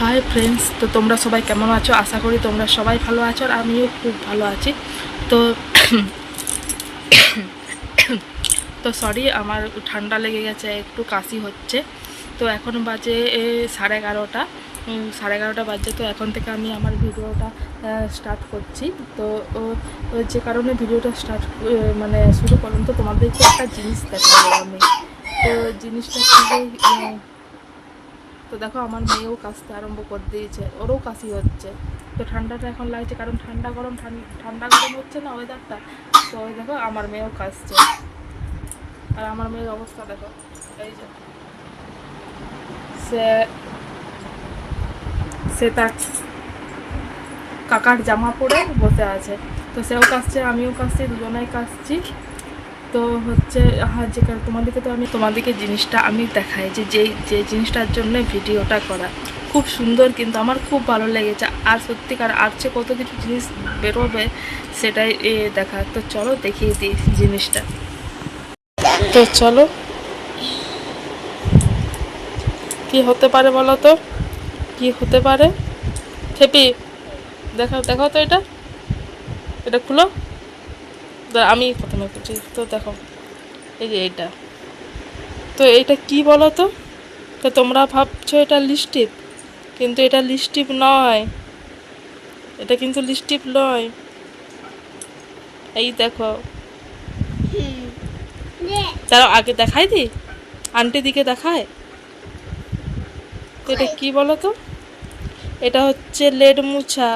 Hi friends, তো তোমরা সবাই কেমন আছো? আশা করি তোমরা সবাই ভালো আছো আর আমিও খুব ভালো আছি। তো তো সরি আমার ঠান্ডা লেগে গেছে, একটু কাশি হচ্ছে। তো এখন বাজে সাড়ে এগারোটা। সাড়ে এগারোটা বাজে, তো এখন থেকে আমি আমার ভিডিওটা স্টার্ট করছি। তো যে কারণে ভিডিওটা স্টার্ট মানে শুরু করলাম, তো তোমাদেরকে একটা জিনিস দেখাবো আমি। তো জিনিসটা তো দেখো আমার মেয়েও কাশতে আরম্ভ করে দিয়েছে, ওরও কাশি হচ্ছে। তো ঠান্ডাটা এখন লাগছে, কারণ ঠান্ডা গরম, ঠান- ঠান্ডা গরম হচ্ছে না ওয়েদারটা তো ওই দেখো আমার মেয়েও কাশছে। আর আমার মেয়ের অবস্থা দেখো, এই যে। সে সে তার কাকার জামা পরে বসে আছে। তো সেও কাশছে, আমিও কাশছি, দুজনেই কাশছি। তো হচ্ছে হ্যাঁ যে কারণে তোমাদেরকে তো আমি, তোমাদেরকে জিনিসটা আমি দেখাই যে যেই যে জিনিসটার জন্য ভিডিওটা করা খুব সুন্দর কিন্তু আমার খুব ভালো লেগেছে। আর সত্যিকার আর চেয়ে কত কিছু জিনিস বেরোবে সেটাই দেখা। তো চলো দেখিয়ে দিই জিনিসটা। তো চলো। কি হতে পারে বলো তো? কি হতে পারে? খেপি, দেখাও দেখাও তো এটা। এটা খুলো। আমি প্রথমে করছি তো দেখো, এই যে এইটা। তো এইটা কি বলো তো? তো তোমরা ভাবছ এটা লিস্টিপ কিন্তু এটা লিস্টিপ নয়। এটা কিন্তু লিস্টিপ নয়। এই দেখো। তার আগে দেখাই দি? আন্টি দিকে দেখায়? এটা কি বলো তো? এটা হচ্ছে লেড মুছা।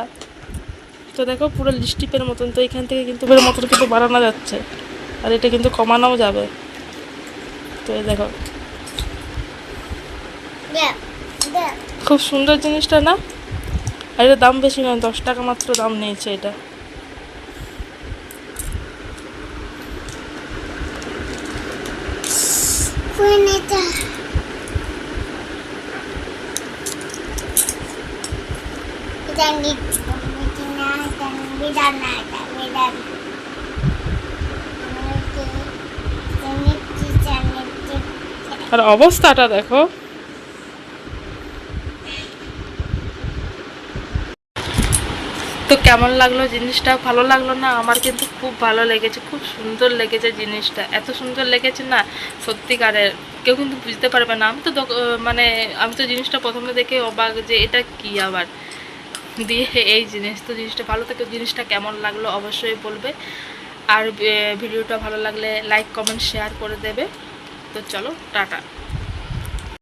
তো দেখো পুরো লিস্টিপের মতন, তো এখান থেকে কিন্তু এর মতন কিন্তু বাড়ানো যাচ্ছে। আর এটা কিন্তু কমানোও যাবে। তো দেখো। খুব সুন্দর জিনিসটা না? আর এটা দাম বেশি নয়, দশ টাকা মাত্র দাম নিয়েছে এটা। আর অবস্থাটা দেখো। তো কেমন লাগল জিনিসটা? ভালো লাগল না? আমার কিন্তু খুব ভালো লেগেছে, খুব সুন্দর লেগেছে জিনিসটা। এত সুন্দর লেগেছে না, সত্যিকারের। কেউ কিন্তু বুঝতে পারবে না। আমি তো মানে আমি তো জিনিসটা প্রথমে দেখে অবাক যে এটা কি আবার? দিয়ে এই জিনিস, তো জিনিসটা ভালো থাকে জিনিসটা কেমন লাগল অবশ্যই বলবে। আর ভিডিওটা ভালো লাগলে লাইক কমেন্ট শেয়ার করে দেবে। তো চলো, টাটা।